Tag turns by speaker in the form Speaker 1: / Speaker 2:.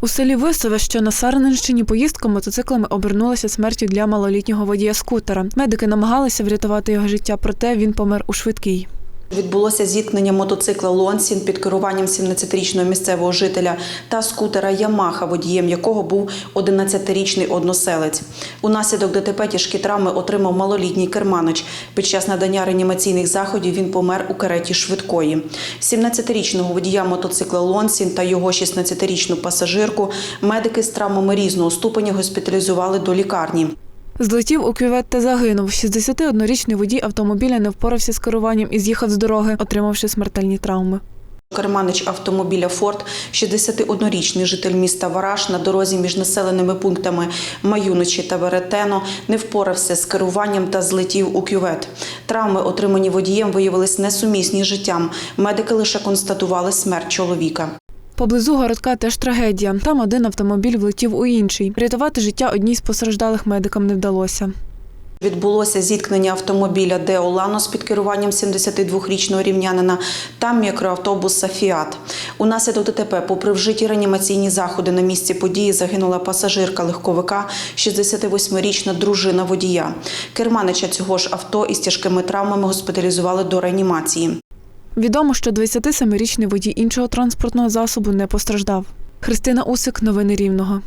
Speaker 1: У селі Висове, що на Сарненщині, поїздка мотоциклами обернулася смертю для малолітнього водія скутера. Медики намагалися врятувати його життя, проте він помер у швидкій.
Speaker 2: Відбулося зіткнення мотоцикла Лонсін під керуванням 17-річного місцевого жителя та скутера Ямаха, водієм якого був 11-річний односелець. Унаслідок ДТП тяжкі травми отримав малолітній керманич. Під час надання реанімаційних заходів він помер у кареті швидкої. 17-річного водія мотоцикла Лонсін та його 16-річну пасажирку медики з травмами різного ступеня госпіталізували до лікарні.
Speaker 1: Злетів у кювет та загинув. 61-річний водій автомобіля не впорався з керуванням і з'їхав з дороги, отримавши смертельні травми.
Speaker 2: Керманич автомобіля Форд, 61-річний житель міста Вараш на дорозі між населеними пунктами Маюничі та Веретено не впорався з керуванням та злетів у кювет. Травми, отримані водієм, виявились несумісні з життям. Медики лише констатували смерть чоловіка.
Speaker 1: Поблизу городка теж трагедія. Там один автомобіль влетів у інший. Рятувати життя одній з постраждалих медикам не вдалося.
Speaker 2: Відбулося зіткнення автомобіля Део Ланос під керуванням 72-річного рівнянина та мікроавтобуса Фіат. Унаслідок ДТП, попри вжиті реанімаційні заходи на місці події, загинула пасажирка легковика, 68-річна дружина водія. Керманича цього ж авто із тяжкими травмами госпіталізували до реанімації.
Speaker 1: Відомо, що 27-річний водій іншого транспортного засобу не постраждав. Христина Усик, новини Рівного.